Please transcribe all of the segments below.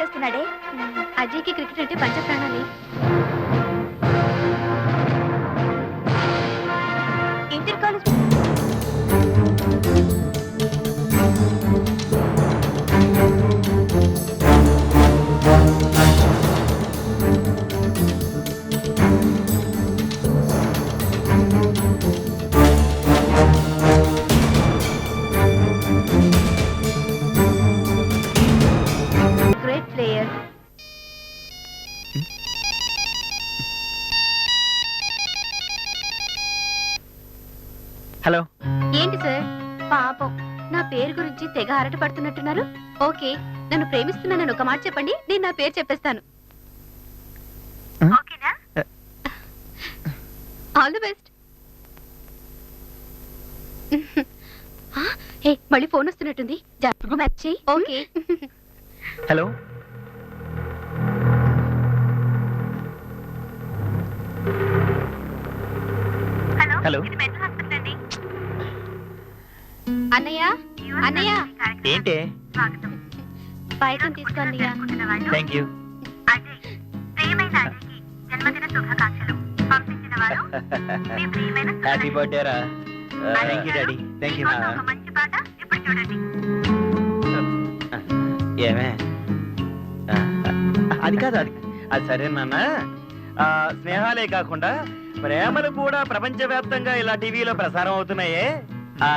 చేస్తున్నాడే? అజయ్కి cricket అంటే పంచ hello. ఏంటి సార్? పాపం. నా పేరు గురించి తెగ ఆరట పడుతున్నట్టున్నారు. ఓకే నన్ను ప్రేమిస్తున్నానని ఒక మాట చెప్పండి నేను నా పేరు చెప్పేస్తాను. ఓకేనా? ఆల్ ది బెస్ట్ హే మళ్ళీ ఫోన్ వస్తున్నట్టుంది. జాగ్రత్తగా మ్యాచ్ చేయి. ఓకే. హలో. Hello hello. అన్నయ్య? అన్నయ్య? ఏంటి? బయట థ్యాంక్ యూ జన్మదిన శుభాకాంక్షలు. పంపించిన వారు హ్యాపీ. బర్త్డే రా. Thank you daddy thank you మీకోసం ఒక మంచి పాట ఇప్పుడు చూడండి. ఏమే? ఆ, అది కాదు అది అది సరే నాన్న. ఆ, స్నేహాలే కాకుండా ప్రేమలు కూడా ప్రపంచవ్యాప్తంగా ఇలా టీవీలో ప్రసారం అవుతున్నాయే. ఆ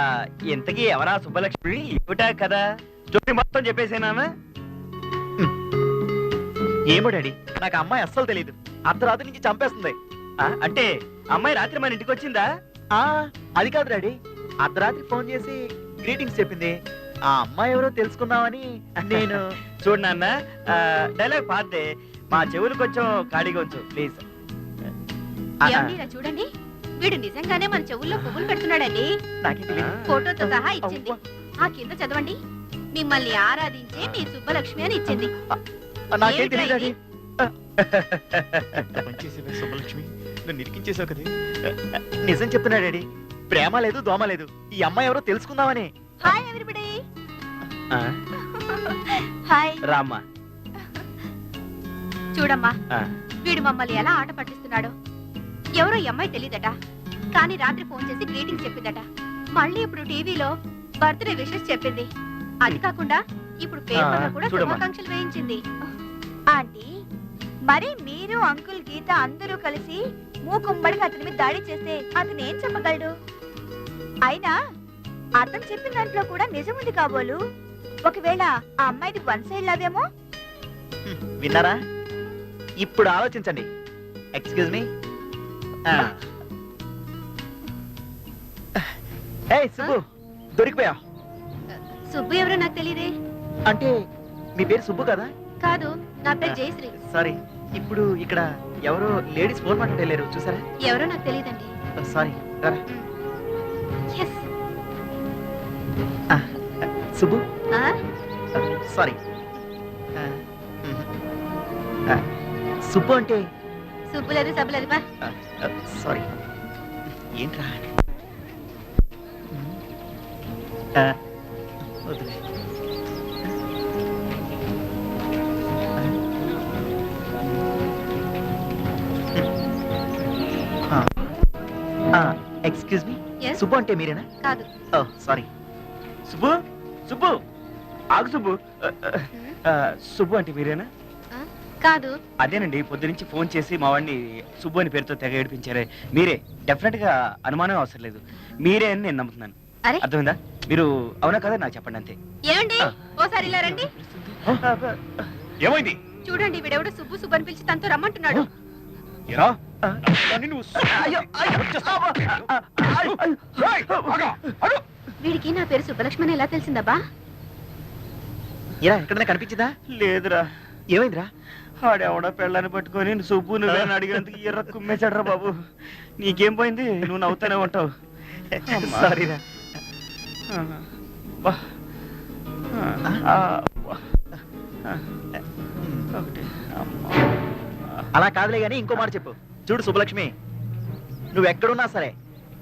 ఇంతకీ ఎవరా సుబ్బలక్ష్మి? ఏమిటా కదా స్టోరీ మొత్తం చెప్పేసేనా ఏమో డాడీ నాకు అమ్మాయి అస్సలు తెలియదు అర్ధరాత్రి నుంచి చంపేస్తుంది. ఆ, అంటే అమ్మాయి రాత్రి మన ఇంటికి వచ్చిందా? ఆ అది కాదు డాడీ అర్ధరాత్రి ఫోన్ చేసి గ్రీటింగ్స్ చెప్పింది. ఆ అమ్మాయి ఎవరో తెలుసుకుందామని నేను. చూడు నాన్న ఆ, డైలాగ్ పాతే మా చెవులు కొంచెం ఖాళీగా ఉంచు ప్లీజ్ ఏమండి ఇలా చూడండి. వీడు నిజంగానే మన చెవుల్లో పువ్వులు పెడుతున్నాడండి. ఫోటోతో సహా ఇచ్చింది. ఆ కింద చదవండి. మిమ్మల్ని ఆరాధించే మీ సుబ్బలక్ష్మి అని ఇచ్చింది. సుబ్బలక్ష్మి? నన్ను ఇరికించేసావు కదా. నిజం చెప్తున్నా డాడీ. ప్రేమ లేదు దోమ లేదు. ఈ అమ్మాయి ఎవరో తెలుసుకుందామని. Hi everybody. హాయ్. రామ్మా. చూడమ్మా. వీడు మమ్మల్ని ఎలా ఆట పట్టిస్తున్నాడో? ఎవరో ఈ అమ్మాయి తెలియదట కానీ రాత్రి ఫోన్ చేసి గ్రీటింగ్స్ చెప్పిందట. మళ్ళీ ఇప్పుడు టీవీలో బర్త్డే విషెస్ చెప్పింది. అది కాకుండా ఇప్పుడు పేపర్లో ఆ, కూడా చూడమ్మా. శుభాకాంక్షలు వేయించింది. ఆంటీ మరి మీరు అంకుల్ గీత అందరూ కలిసి మూకుమ్మడిగా అతని మీద దాడి చేస్తే అతను ఏం చెప్పగలడు? అయినా అతను చెప్పిన దాంట్లో కూడా నిజం ఉంది కాబోలు. ఒకవేళ ఆ అమ్మాయిది వన్ సైడ్ లవ్యేమో విన్నారా? ఇప్పుడు ఆలోచించండి. ఎక్స్క్యూజ్ మీ ఏ సుబ్బు దొరికిపోయా? సుబ్బు ఎవరో నాకు తెలియదే అంటే మీ పేరు సుబ్బు కదా? కాదు నా పేరు జయశ్రీ. సారీ ఇప్పుడు ఇక్కడ ఎవరో లేడీస్ ఫోన్ మాట్లాడే వెళ్ళారు చూసారా? ఎవరో నాకు తెలియదండి సారీ సుబ్బు? ఆ? సారీ. సుబ్బు అంటే? సుబ్బు లేదు సబ్బు లేదు బా సారీ ఏంట్రా? ఆ, వదిలే. ఆ. ఆ, ఎక్స్క్యూజ్ మీ ఎస్ సుబ్బు అంటే మీరేనా? కాదు. ఓ సారీ సుబ్బు సుబ్బు ఆగు సుబ్బు ఆ, ఆ, సుబ్బు అంటే మీరేనా? కాదు. అదేనండి పొద్దునుంచి ఫోన్ చేసి మా వాడిని సుబ్బు అని పేరుతో తెగ ఏడిపించారే. మీరే డెఫినెట్గా అనుమానం అవసరం లేదు. మీరే అని నేను నమ్ముతున్నాను. అరే. అర్థమైందా? మీరు అవునా కదా నాకు చెప్పండి అంతే. ఏమండి? ఓసారి ఇలా రండి. ఏమైంది? చూడండి వీడెవడో సుబ్బు సుబ్బు అని పిలిచి తనతో రమ్మంటున్నాడు. ఎరా నువ్వు అయ్యో. ఏయ్, ఆగా. వీడికి నా పేరు సుబ్బలక్ష్మి అని ఎలా తెలిసిందబ్బా? ఏరా ఎక్కడైనా కనిపించిందా? లేదురా. ఏమైందిరా? ఆడెవడో పెళ్ళని పట్టుకొని సుబ్బు నువ్వేని అడిగేందుకు ఎర్ర కుమ్మేశాడ్రా బాబు. నీకేం పోయింది? నువ్వు నవ్వుతానే ఉంటావు. సారీరా. అలా కాదులే గానీ ఇంకో మాట చెప్పు. చూడు సుబ్బలక్ష్మి నువ్వు ఎక్కడున్నా సరే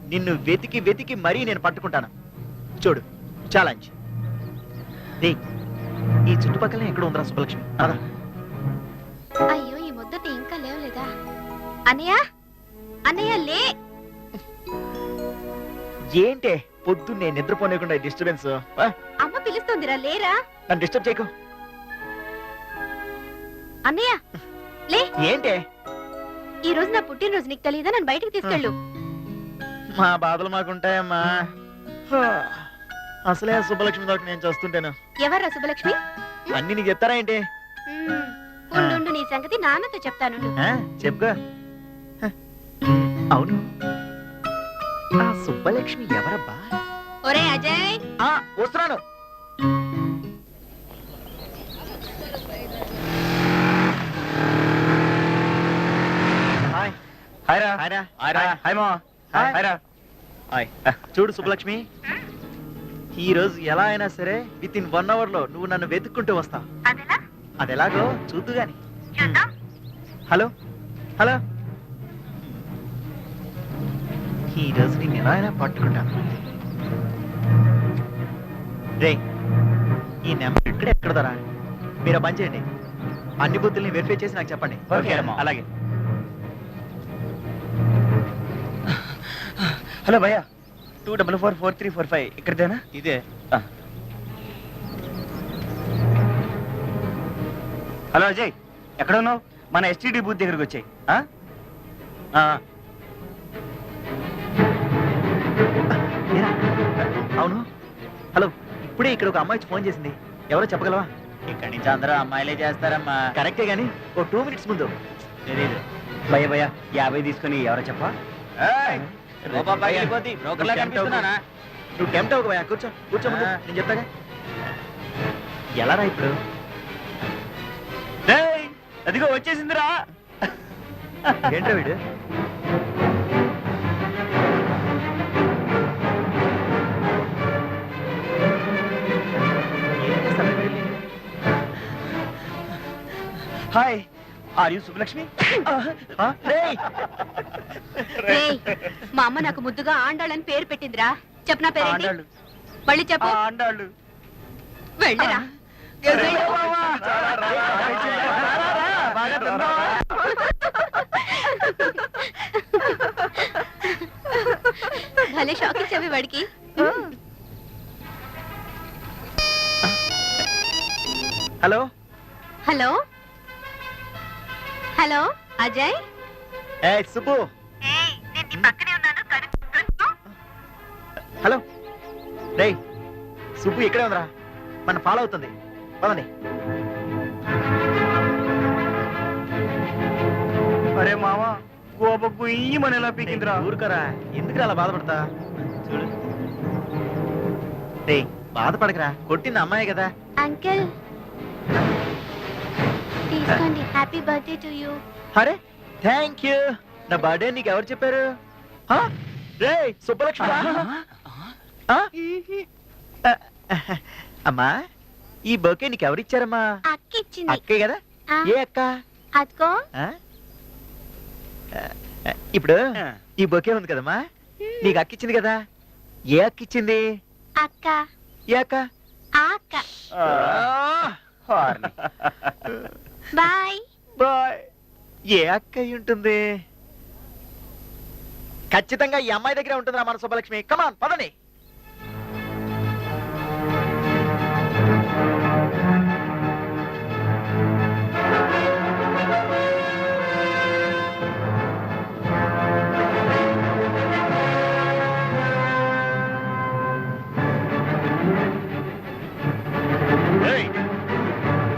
నిన్ను వెతికి వెతికి మరీ నేను పట్టుకుంటాను. చూడు ఛాలెంజ్ ఈ చుట్టుపక్కల ఎక్కడ ఉందిరా సుబ్బలక్ష్మి. పద. అయ్యో ఈ ముద్దటి ఇంకా లేవలేదా? అన్నయ్య? అన్నయ్య లే. ఏంటే? పొద్దున్నే నిద్రపోలేకుండా డిస్టర్బెన్స్ అమ్మ పిలుస్తోందిరా లేరా? నన్ను డిస్టర్బ్ చేయకు. అన్నయ్య లే. ఏంటే? ఈ రోజు నా పుట్టినరోజు నీకు తెలియదా నన్ను బయటికి తీసుకెళ్ళు. మా బాధలు మాకుంటాయమ్మా. హా. అసలే సుబ్బలక్ష్మి దాకా నేను చూస్తుంటాను. ఎవర్రా సుబ్బలక్ష్మి? అన్ని నీకు చెప్తారా ఏంటి. ఉండు నీ సంగతి నాన్నతో చెప్తాను చెప్పుకో. హ. అవును. ఆ సుబ్బలక్ష్మి ఎవరబ్బా? ఒరే అజయ్. ఆ వస్తున్నాను. చూడు సుబ్బలక్ష్మి. ఈ రోజు ఎలా అయినా సరే విత్ ఇన్ వన్ అవర్లో నువ్వు నన్ను వెతుక్కుంటూ వస్తావు. అది ఎలాగో చూద్దు గాని. చూద్దాం. హలో? హలో? ఈ రోజు నేను ఎలా అయినా పట్టుకుంటాను? రే ఈ నెంబర్ ఇక్కడ ఎక్కడ దరా మీరు పని చేయండి. అన్ని బుద్ధుల్ని వెరిఫై చేసి నాకు చెప్పండి. ఓకే అమ్మా. అలాగే. హలో భయ్యా. Two double four four three four five. ఇక్కడదేనా? ఇదే. హలో అజయ్ ఎక్కడ ఉన్నావు? మన ఎస్టీడీ బూత్ దగ్గరికి వచ్చాయి? అవును? హలో ఇప్పుడే ఇక్కడ ఒక అమ్మాయి ఫోన్ చేసింది. ఎవరో చెప్పగలవా? ఇక్కడి నుంచి అందరూ అమ్మాయిలే చేస్తారమ్మా. కరెక్టే గానీ ఓ టూ మినిట్స్ ముందు. తెలీదు. భయ్య భయ్య యాభై తీసుకొని ఎవరో చెప్పా? నువ్వు టెంప్ట్ అవ్వకు. భయ్యా కూర్చో కూర్చో. నేను చెప్తాగా? ఎలా రా ఇప్పుడు? అదిగో వచ్చేసిందిరా. ఏంట్రా వీడు? Hi are you Subbalakshmi? రేయ్! మా అమ్మ నాకు ముద్దుగా ఆండాళ్ళని పేరు పెట్టిందిరా. చెప్పు నా పేరేంటి? ఆండాళ్ళు. మళ్ళీ చెప్పు. ఆండాళ్ళు. వెళ్ళరా. వాడికి? హలో? హలో? హలో? అజయ్? ఏ సుబ్బు. ఏయ్ కనుక్కో హలో. రేయ్ సుబ్బు ఇక్కడే ఉందిరా. మన ఫాలో అవుతుంది. పదండి. అరే మామ గోప గుయ్యి మన ఎలా పీకిందిరా? ఊరుకరా. ఎందుకు అలా బాధపడతా? చూడు. బాధపడకరా. కొట్టింది అమ్మాయి కదా. అంకిల్ తీసుకోండి. హ్యాపీ బర్త్డే టు యూ అరే థ్యాంక్ యూ నా బర్త్డే నీకు ఎవరు చెప్పారు? ఆ? రేయ్ సుబ్బలక్ష్మి? అమ్మా ఈ బొకే నీకు ఎవరిచ్చారమ్మా అక్క ఇచ్చింది. అక్కే కదా? ఆ, ఏ అక్క? అదిగో. ఆ? ఆ, ఇప్పుడు ఈ బొకే ఉంది కదమ్మా. నీకు అక్క ఇచ్చింది కదా? ఏ అక్క ఇచ్చింది అక్క. ఏ అక్క? ఆ అక్క. ఆ, బాయ్. బాయ్. ఏ అక్క అయి ఉంటుంది? ఖచ్చితంగా ఈ అమ్మాయి దగ్గరే ఉంటుందిరా మన సుబ్బలక్ష్మి. కమాన్ పదండి.